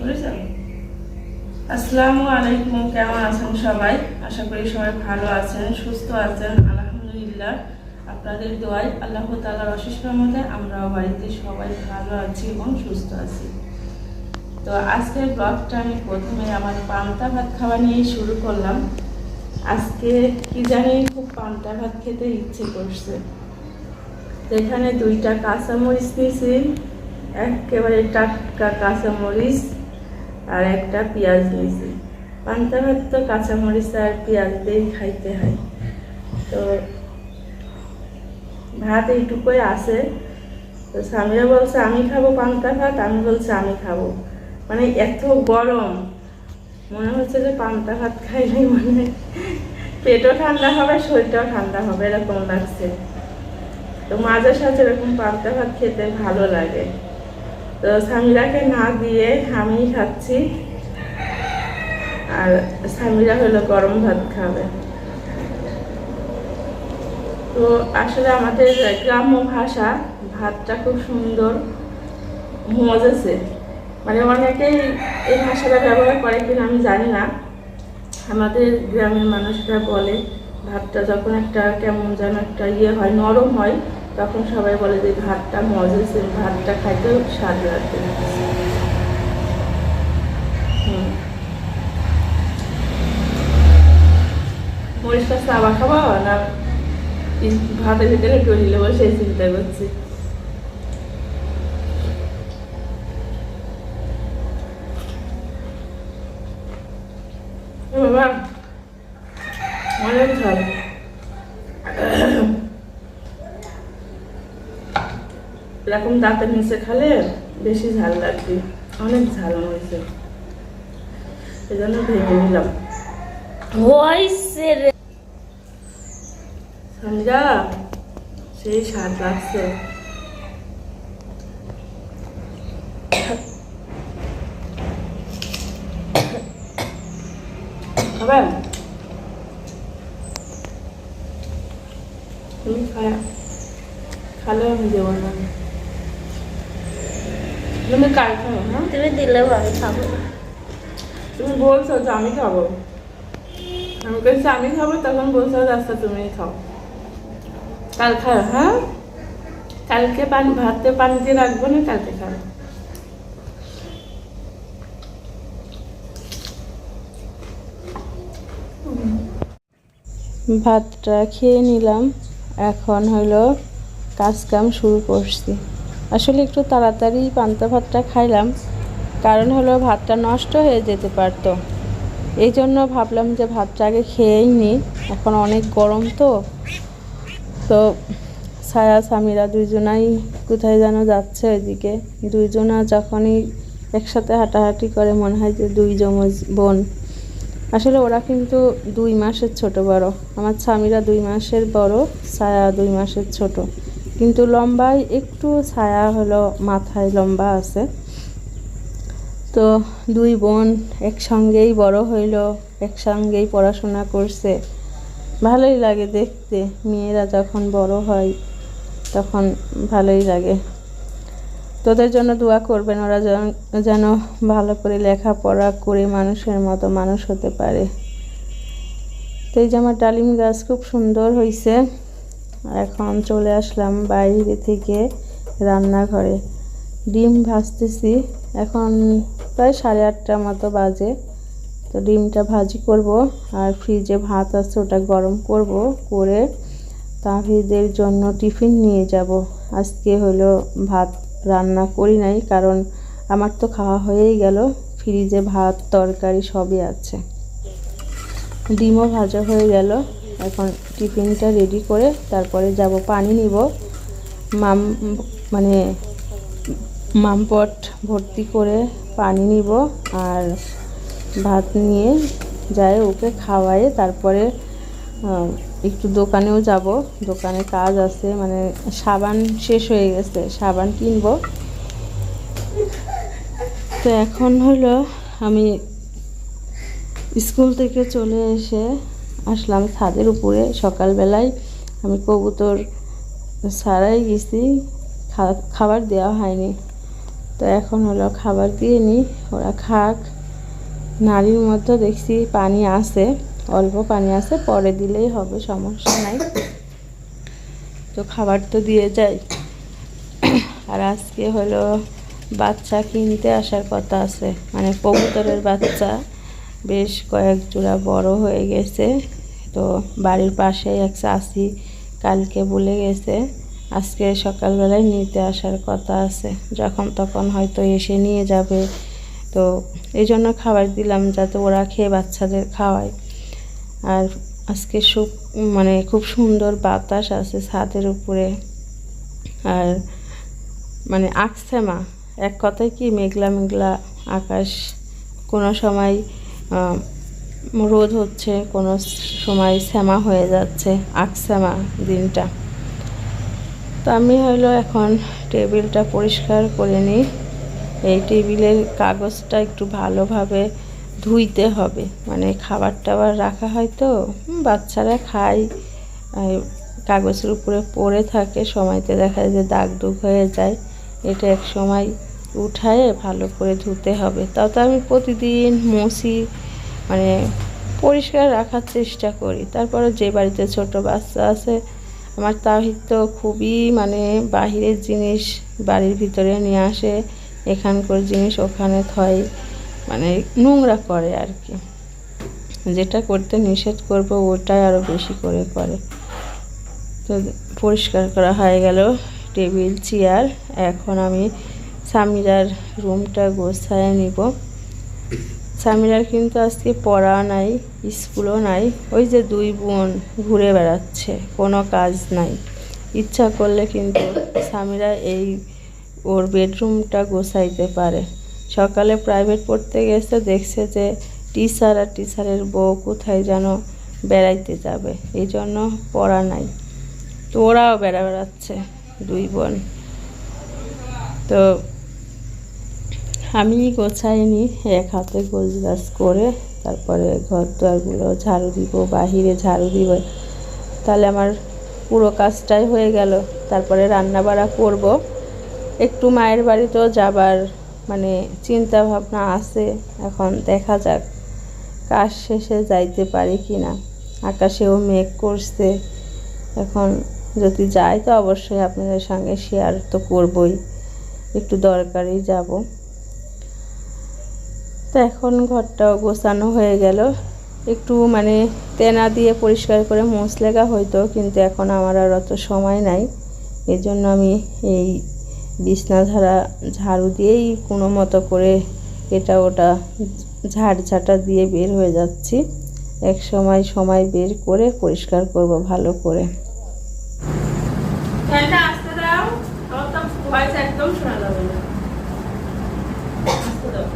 বুঝেছেন? আসসালামু আলাইকুম, কেমন আছেন সবাই? আশা করি সবাই ভালো আছেন, সুস্থ আছেন, আলহামদুলিল্লাহ। আপনাদের দোয়াই আল্লাহ তালার অশেষ মধ্যে আমরাও বাড়িতে সবাই ভালো আছি এবং সুস্থ আছি। তো আজকের ব্লগটা আমি প্রথমে আমার পান্তা ভাত খাওয়া নিয়ে শুরু করলাম। আজকে কি জানি খুব পান্তা ভাত খেতে ইচ্ছে করছে। এখানে দুইটা কাঁচামরিচ নিয়েছি, একেবারে টাটকা কাঁচামরিচ। আর একটা পেঁয়াজ নিয়েছি। পান্তা ভাত তো কাঁচামরিচ আর পেঁয়াজ দিয়েই খাইতে হয়। তো ভাত এইটুকুই আছে। তো স্বামীরা বলছে, আমি খাব পান্তা ভাত আমি বলছি, আমি খাব। মানে এত গরম। মনে হচ্ছে যে পান্তা ভাত খাইলে মানে পেটও ঠান্ডা হবে, শরীরটাও ঠান্ডা হবে, এরকম লাগছে। তো মাঝে সাথে এরকম পান্তা ভাত খেতে ভালো লাগে। তো স্বামীরাকে না দিয়ে আমি খাচ্ছি। আর স্বামীরা হলো গরম ভাত খাবে। তো আসলে আমাদের গ্রাম্য ভাষা, ভাতটা খুব সুন্দর। মজেছে মানে অনেকেই এই ভাষাটা ব্যবহার করে কিনা আমি জানি না। আমাদের গ্রামের মানুষরা বলে, ভাতটা যখন একটা কেমন যেন একটা ইয়ে হয়, নরম হয় তখন সবাই বলে যে ভাতটা মজা মজেছে ভাতটা খাইতে স্বাদ লাগবে মরিচটা চাবা খাবা না ভাতের ভিতরে ডলি নেব সেই চিন্তা করছি। বাবা অনেক ঝাল। এরকম দাঁতের নিচে খালে বেশি ঝাল লাগবে অনেক ঝাল হয়েছে। এই জন্য ভেঙে নিলাম। হয়েছে রে। সঞ্জা সেই স্বাদ লাগছে। খাবেন? তুমি খায়া খালে আমি দেবো না। তুমি কাল খাও হ্যাঁ? তুমি দিলেও আমি খাব। তুমি বলছো যে আমি খাব। আমি বলছি আমি খাব? তখন বলছো যে আচ্ছা তুমি খাও। কাল খাও হ্যাঁ? কালকে পানি ভাতে পানি দিয়ে রাখব না কালকে খাও ভাতটা খেয়ে নিলাম। এখন হলো কাজ কাম শুরু করছি। আসলে একটু তাড়াতাড়ি পান্তা ভাতটা খাইলাম। কারণ হলো ভাতটা নষ্ট হয়ে যেতে পারতো। এই জন্য ভাবলাম যে ভাতটা আগে খেয়েই নিই। এখন অনেক গরম তো। তো ছায়া স্বামীরা দুইজনাই কোথায় যেন যাচ্ছে ওইদিকে। দুইজনা যখনই একসাথে হাঁটাহাঁটি করে, মনে হয় যে দুই জমজ বোন। আসলে ওরা কিন্তু দুই মাসের ছোট বড়। আমার স্বামীরা দুই মাসের বড় ছায়া দুই মাসের ছোট। কিন্তু লম্বায় একটু ছায়া হলো, মাথায় লম্বা আছে। তো দুই বোন একসঙ্গেই বড় হইল, একসঙ্গেই পড়াশোনা করছে। ভালোই লাগে দেখতে, মেয়েরা যখন বড় হয় তখন ভালোই লাগে। তোদের জন্য দোয়া করবেন, ওরা যেন- ভালো করে লেখাপড়া করে মানুষের মতো মানুষ হতে পারে। তো এই যে আমার ডালিম গাছ খুব সুন্দর হয়েছে এখন চলে আসলাম বাইরে থেকে রান্নাঘরে। ডিম ভাজতেছি। এখন প্রায় সাড়ে আটটার মতো বাজে। তো ডিমটা ভাজি করব আর ফ্রিজে ভাত আছে ওটা গরম করব করে তাহিদের জন্য টিফিন নিয়ে যাব। আজকে হলো ভাত রান্না করি নাই কারণ আমার তো খাওয়া হয়েই গেল। ফ্রিজে ভাত, তরকারি সবই আছে। ডিমও ভাজা হয়ে গেল। এখন টিফিনটা রেডি করে তারপরে যাব, পানি নিব। মাম মানে মামপট ভর্তি করে পানি নিব আর ভাত নিয়ে যায় ওকে খাওয়ায়ে তারপরে একটু দোকানেও যাব। দোকানে কাজ আছে মানে সাবান শেষ হয়ে গেছে, সাবান কিনবো। তো এখন হলো আমি স্কুল থেকে চলে এসে আসলাম ছাদের উপরে। সকালবেলায় আমি কবুতর ছাড়াই গেছি খাবার দেওয়া হয়নি। তো এখন হলো খাবার দিয়ে নিই ওরা খাক। নাড়ির মধ্যে দেখছি পানি আছে, অল্প পানি আছে, পরে দিলেই হবে, সমস্যা নাই। তো খাবার তো দিয়ে যাই। আর আজকে হলো বাচ্চা কিনতে আসার কথা আছে মানে কবুতরের বাচ্চা। বেশ কয়েক জোড়া বড় হয়ে গেছে। তো বাড়ির পাশেই এক চাষি কালকে বলে গেছে, আজকে সকালবেলায় নিতে আসার কথা আছে, যখন তখন হয়তো এসে নিয়ে যাবে। তো এই জন্য খাবার দিলাম যাতে ওরা খেয়ে বাচ্চাদের খাওয়ায়। আর আজকে সু মানে খুব সুন্দর বাতাস আছে ছাদের উপরে। আর মানে আকসেমা এক কথায় কি মেঘলা মেঘলা আকাশ। কোনো সময় রোদ হচ্ছে, কোনো সময় শ্যামা হয়ে যাচ্ছে আকসেমা দিনটা। তো আমি হলো এখন টেবিলটা পরিষ্কার করে নিই। এই টেবিলের কাগজটা একটু ভালোভাবে ধুইতে হবে। মানে খাবার টাবার রাখা হয় তো বাচ্চারা খায়। কাগজের উপরে পড়ে থাকে, সময়তে দেখা যায় যে দাগ দুগ হয়ে যায়। এটা এক সময় উঠায়ে ভালো করে ধুতে হবে। তাও তো আমি প্রতিদিন মুছি মানে পরিষ্কার রাখার চেষ্টা করি। তারপরে যে বাড়িতে ছোট বাচ্চা আছে, আমার তাহিদ তো খুবই মানে বাহিরের জিনিস বাড়ির ভিতরে নিয়ে আসে, এখানকার জিনিস ওখানে থয় মানে নোংরা করে আর কি। যেটা করতে নিষেধ করব ওটাই আরও বেশি করে করে। তো পরিষ্কার করা হয়ে গেল, টেবিল, চেয়ার, এখন আমি সামিরার রুমটা গোছায় নিব। সামিরার কিন্তু আজকে পড়া নাই, স্কুলও নাই। ওই যে দুই বোন ঘুরে বেড়াচ্ছে, কোনো কাজ নাই। ইচ্ছা করলে কিন্তু সামিরা এই ওর বেডরুমটা গোছাইতে পারে। সকালে প্রাইভেট পড়তে গেছে, দেখছে যে টিচার আর টিচারের বউ কোথায় যেন বেড়াইতে যাবে, এই জন্য পড়া নাই। তো ওরাও বেড়া বেড়াচ্ছে, দুই বোন। তো আমি গোছাইনি, এক হাতে গোছগাছ করে তারপরে ঘর দুয়ারগুলো ঝাড়ু দিব, বাহিরে ঝাড়ু দিব। তাহলে আমার পুরো কাজটাই হয়ে গেল। তারপরে রান্না বাড়া করব। একটু মায়ের বাড়িতেও যাবার মানে চিন্তা ভাবনা আছে। এখন দেখা যাক, কাজ শেষে যাইতে পারি কি না আকাশেও মেঘ করছে। এখন যদি যাই তো অবশ্যই আপনাদের সঙ্গে শেয়ার তো করবই। একটু দরকারি যাব। তো এখন ঘরটাও গোছানো হয়ে গেল। একটু মানে তেনা দিয়ে পরিষ্কার করে মুছলেগা হয়তো, কিন্তু এখন আমার আর অত সময় নাই। এর জন্য আমি এই বিছনা ঝাড়া, ঝাড়ু দিয়েই কোনো মতো করে এটা ওটা ঝাড় ঝাঁটা দিয়ে বের হয়ে যাচ্ছি। এক সময় সময় বের করে পরিষ্কার করব ভালো করে। একদম শোনা যাবে না আসতে দাও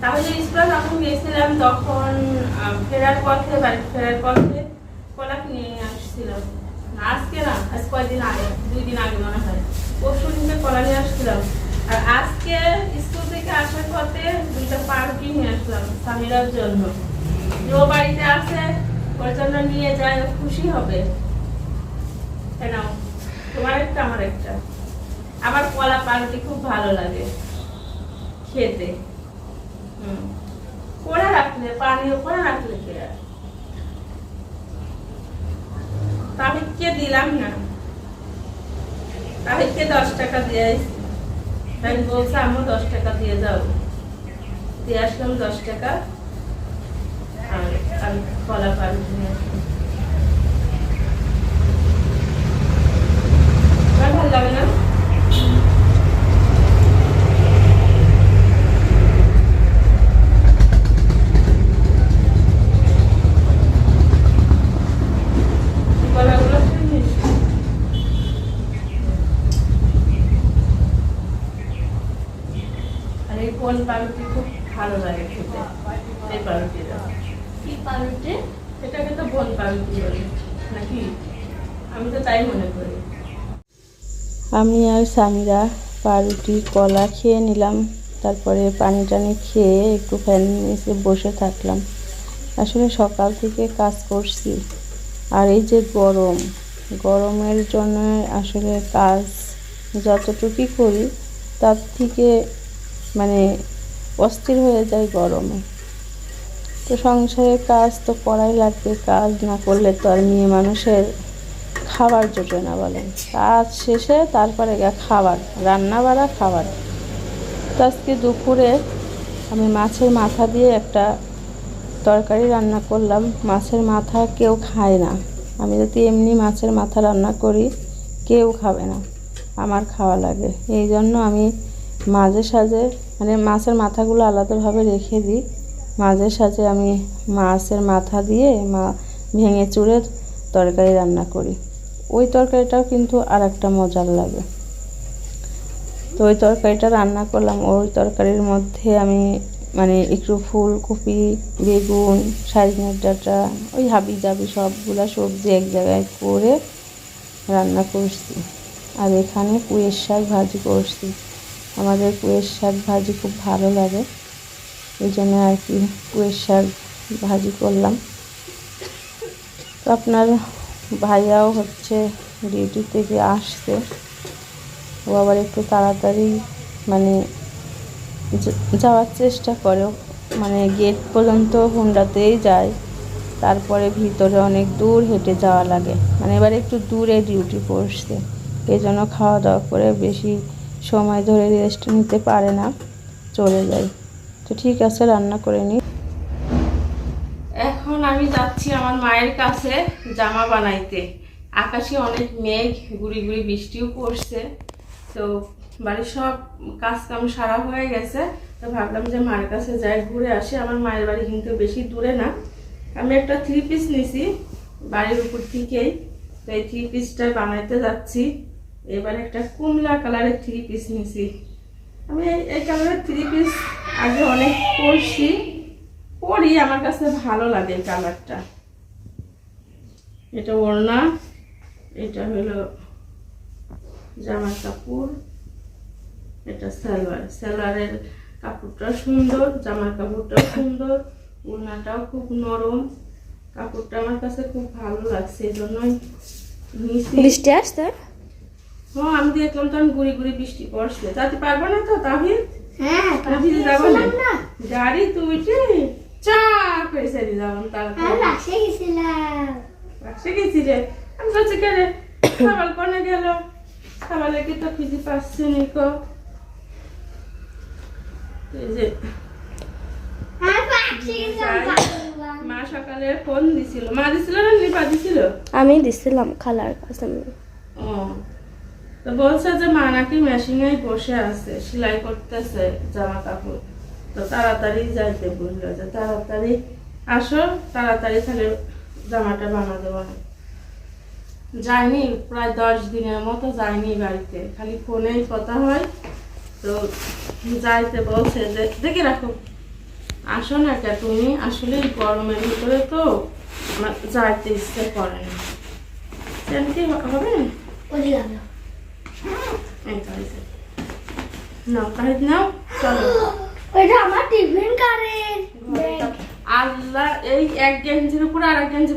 তাহলে স্কুলে যখন গেছিলাম তখন ফেরার পথে, বাড়ি ফেরার পথে কলা কিনে আসছিলাম আজকে না, আজ কয়দিন আগে, দুই দিন আগে মনে হয়। পরশু দিনকে কলা নিয়ে আসছিলাম আর আজকে স্কুল থেকে আসার পথে দুইটা পাউরুটি নিয়ে আসলাম, স্বামীরার জন্য। ও বাড়িতে আছে? ওর নিয়ে যায় খুশি হবে। কেন তোমার একটা, আমার একটা। আমার কলা পাউরুটি খুব ভালো লাগে, খেতে। হুম। করে রাখলে পানিও করে রাখলে কে? তাহিদকে দিলাম না। তাহিদকে দশ টাকা দিয়ে তাই বলছে আমিও দশ টাকা দিয়ে যাও দিয়ে আসলাম দশ টাকা। নিয়ে ভালো লাগে না কলাগুলো চিনিস আর এই কোন পাউরুটি খুব ভালো লাগে খেতে এই পাউরুটিটা কি পাউরুটি এটাকে তো বন পাউরুটি বলে নাকি আমি তো তাই মনে করি। আমি আর স্বামীরা পাউরুটি, কলা খেয়ে নিলাম, তারপরে পানি টানি খেয়ে একটু ফ্যান নিচে বসে থাকলাম। আসলে সকাল থেকে কাজ করছি। আর এই যে গরম, গরমের জন্য আসলে কাজ যতটুকুই করি, তার থেকে মানে অস্থির হয়ে যায় গরমে। তো সংসারের কাজ তো করাই লাগবে, কাজ না করলে তো আর মেয়ে মানুষের খাবার জোটে না বলেন কাজ শেষে তারপরে খাবার রান্না বাড়া খাবার। তো আজকে দুপুরে আমি মাছের মাথা দিয়ে একটা তরকারি রান্না করলাম। মাছের মাথা কেউ খায় না। আমি যদি এমনি মাছের মাথা রান্না করি, কেউ খাবে না। আমার খাওয়া লাগে। এই জন্য আমি মাঝে সাঝে মানে মাছের মাথাগুলো আলাদাভাবে রেখে দিই। মাঝে সাঝে আমি মাছের মাথা দিয়ে মা ভেঙে চুড়ে তরকারি রান্না করি। ওই তরকারিটাও কিন্তু আর একটা মজার লাগে। তো ওই তরকারিটা রান্না করলাম। ওই তরকারির মধ্যে আমি মানে একটু ফুলকপি, বেগুন সাজনের ডাঁটা, ওই হাবি জাবি সবগুলা সবজি এক জায়গায় করে রান্না করছি। আর এখানে কুয়ের শাক ভাজি করছি। আমাদের পুঁয়ের শাক ভাজি খুব ভালো লাগে। এই জন্য আর কি পুঁয়ের শাক ভাজি করলাম। তো আপনার ভাইয়াও হচ্ছে ডিউটি থেকে আসছে। ও আবার একটু তাড়াতাড়ি মানে যাওয়ার চেষ্টা করে। মানে গেট পর্যন্ত হুন্ডাতেই যায়। তারপরে ভিতরে অনেক দূর হেঁটে যাওয়া লাগে। মানে এবার একটু দূরে ডিউটি পড়ছে এই জন্য খাওয়া দাওয়া করে বেশি সময় ধরে রেস্ট নিতে পারে না। চলে যায়। তো ঠিক আছে, রান্না করে নিই এখন আমি যাচ্ছি আমার মায়ের কাছে। জামা বানাইতে। আকাশে অনেক মেঘ, গুড়ি গুড়ি বৃষ্টিও পড়ছে। তো বাড়ির সব কাজ কাম সারা হয়ে গেছে। তো ভাবলাম যে মায়ের কাছে যাই, ঘুরে আসি। আমার মায়ের বাড়ি কিন্তু বেশি দূরে না। আমি একটা থ্রি পিস নিছি বাড়ির উপর থেকেই। তো এই থ্রি পিসটা বানাইতে যাচ্ছি। এবার একটা কুমলা কালারের থ্রি পিস নিছি। আমি এই- কালারের থ্রি পিস আগে অনেক পরছি। পরি, আমার কাছে ভালো লাগে এই কালারটা। এটা ওড়না এটা হলো জামার কাপড় এটা সালোয়ার। সালোয়ারের কাপড়টা সুন্দর জামার কাপড়টাও সুন্দর ওড়নাটাও খুব নরম। কাপড়টা আমার কাছে খুব ভালো লাগছে এই জন্যই বৃষ্টি আসতে হ্যাঁ আমি দেখলাম তখন গুড়ি গুড়ি বৃষ্টি পড়ছে। যাতে পারব না তো তাহিদ? হ্যাঁ আমি যাব না? না। গাড়ি তুই চা করে সেরে যাব আমি গেছিলাম। বাসে গেছি রে আমি বলছি কে রে? খাবার কোনে গেল? খাবার লেগে তো খুঁজে পাচ্ছি নি কো এই যে আমি বাসে গেছিলাম মা সকালে ফোন দিছিল। মা দিছিল না নিপা দিছিল? আমি দিছিলাম খালার কাছে। ও তো বলছে যে মা নাকি মেশিনে বসে আছে সেলাই করতেছে জামা কাপড়। তো তাড়াতাড়ি যাইতে বলল যে তাড়াতাড়ি আসো তাড়াতাড়ি তাহলে জামাটা বানা দেবো না যাইনি প্রায় দশ দিনের মতো যাইনি বাড়িতে। খালি ফোনেই কথা হয়। তো যাইতে বলছে যে দেখে রাখো। আসো না কে তুমি? আসলে গরমের ভিতরে তো যাইতে ইচ্ছে করে না। সেন কি হবে। নাও, তাহিদ, নাও। চলো। ওইটা আমার টিফিন কারের আল্লাহ এই এক গেঞ্জির উপর আর এক গেঞ্জি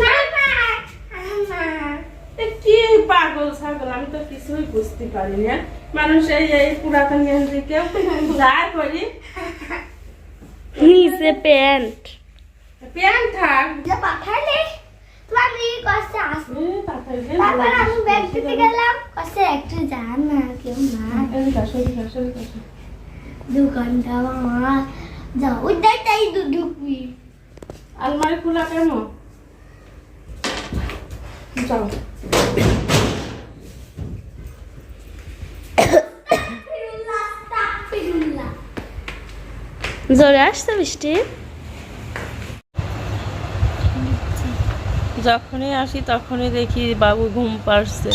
না না কি পাগল ছাগল আমি তো কিছুই বুঝতে পারি না মানুষ এই এই পুরাতন গেঞ্জি কেউ যায় পরি। নিচে প্যান্ট। প্যান্ট থাক। যে পাঠালে মেয়ে কষ্টে আসবে তাড়াতাড়ি তারপর আমি ব্যাগ দিতে গেলাম কষ্টে একটু যান না কেউ না। দোকানটা আমার। যাও তাই তাই ঢুকবি। আলমারি খোলা কেন? যাও। জোরে আসছে বৃষ্টি যখনই আসি তখনই দেখি বাবু ঘুম পাড়ছে।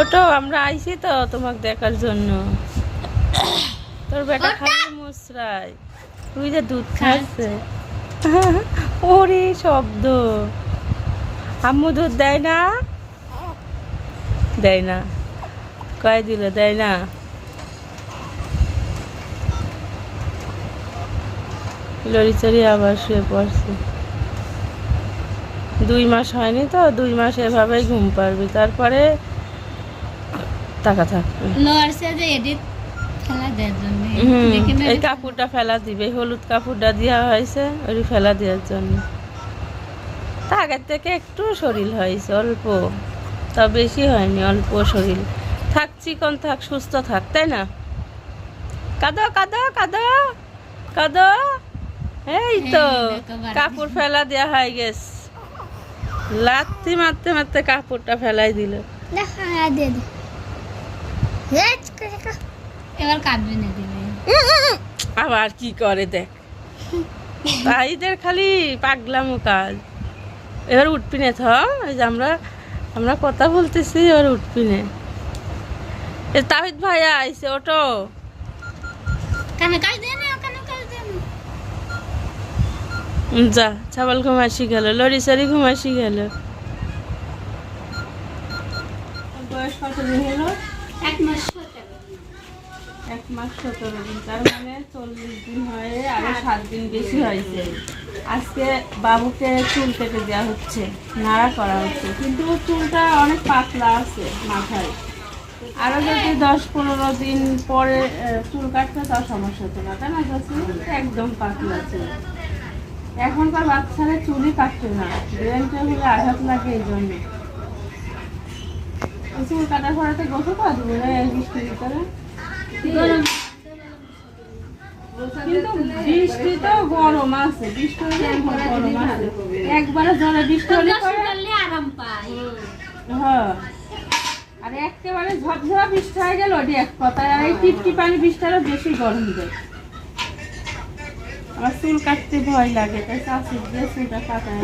ওটো আমরা আইছি তো তোমাকে দেখার জন্য। তোর বেটা খালি মুসরাই তুই যে দুধ খাচ্ছে। ওরে শব্দ। আম্মু দুধ দেয় না? দেয় না। কয় দিল দেয় না। লড়িচড়ি আবার শুয়ে পড়ছে। দুই মাস হয়নি তো দুই মাস এভাবেই ঘুম পারবি তারপরে টাকা থাকবে। এই কাপড়টা ফেলা দিবে হলুদ কাপড়টা দেওয়া হয়েছে ওই ফেলা দেওয়ার জন্য। তা আগের থেকে একটু শরীর হয়েছে অল্প। তা বেশি হয়নি অল্প শরীর। থাক চিকন থাক সুস্থ থাক তাই না? কাদো কাদো কাদো কাদো। এই তো। কাপড় ফেলা দেওয়া হয়ে গেছে। লাত্তি মারতে মারতে কাপড়টা ফেলাই দিল। এবার কাঁদবে না দিবে আবার কি করে দেখ। ভাইদের খালি পাগলাম কাজ। এবার উঠপিনে থ এই যে আমরা আমরা কথা বলতেছি এবার উঠপিনে এ তাহিদ ভাইয়া আইসে ওটো যা ছাগল ঘুমাসি গেল লরি সারি ঘুমাসি গেল। বয়স কত হলো? এক মাস। মাস সতেরো দিন। তার মানে চল্লিশ দিন হয়ে আরও সাত দিন বেশি হয়েছে। আজকে বাবুকে চুল কেটে দেওয়া হচ্ছে, নাড়া করা হচ্ছে। কিন্তু চুলটা অনেক পাতলা আছে মাথায়। আরও যদি দশ পনেরো দিন পরে চুল কাটতে তাও সমস্যা হতো না, তাই না? একদম পাতলা চুল। এখনকার বাচ্চারা চুলই কাটছে না। ব্রেনটা হলে আঘাত লাগে এই জন্য। চুল কাটার পরে তো গোসল না এই বৃষ্টির ভিতরে কিন্তু বৃষ্টি তো গরম আছে বৃষ্টি হলে গরম আছে। একবারে জলে বৃষ্টি হলে আরাম পায় হ্যাঁ। আর একেবারে ঝপঝপা বৃষ্টি হয়ে গেল ওটি এক আর এই টিপটি পানি বেশি গরম দেয়। আমার চুল কাটতে ভয় লাগে তাই চাষি দিয়ে চুলটা কাটায়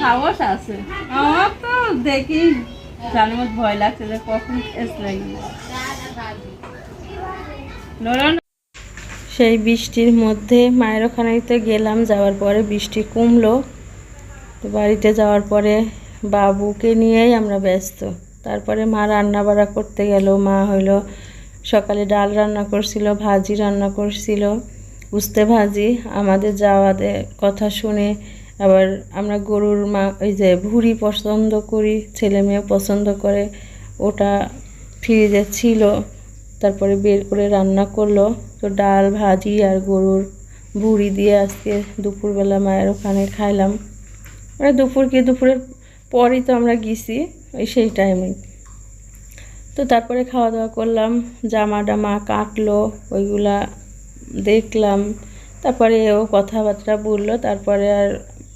সাহস আছে। আমার তো দেখি ভয় লাগছে যে কখন সেই বৃষ্টির মধ্যে মায়ের ওখানেতে গেলাম, যাওয়ার পরে বৃষ্টি কমলো। তো বাড়িতে যাওয়ার পরে বাবুকে নিয়েই আমরা ব্যস্ত। তারপরে মা রান্না বাড়া করতে গেল। মা হইল সকালে ডাল রান্না করছিল, ভাজি রান্না করছিল। উস্তে ভাজি, আমাদের যাওয়াদের কথা শুনে আবার আমরা গরুর মা ওই যে ভুড়ি পছন্দ করি, ছেলে মেয়ে পছন্দ করে, ওটা ফ্রিজে ছিল, তারপরে বের করে রান্না করল। তো ডাল, ভাজি আর গরুর ভুড়ি দিয়ে আজকে দুপুরবেলা মায়ের ওখানে খাইলাম। মানে দুপুর কি দুপুরের পরই তো আমরা গেছি, ওই সেই টাইমে তো তারপরে খাওয়া দাওয়া করলাম জামা ডামা কাটলো, ওইগুলা দেখলাম। তারপরে ও কথাবার্তা বলল, তারপরে আর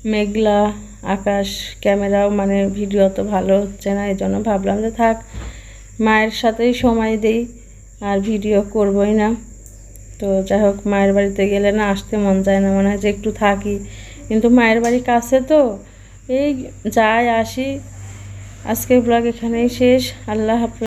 মেঘলা আকাশ, ক্যামেরাও মানে ভিডিও তো ভালো হচ্ছে না এই জন্য ভাবলাম যে থাক, মায়ের সাথেই সময় দেই, আর ভিডিও করবই না। তো যাই হোক, মায়ের বাড়িতে গেলে না আসতে মন যায় না, মনে হয় যে একটু থাকি। কিন্তু মায়ের বাড়ি কাছে তো, এই যাই আসি। আজকের ব্লগ এখানেই শেষ, আল্লাহ হাফেজ।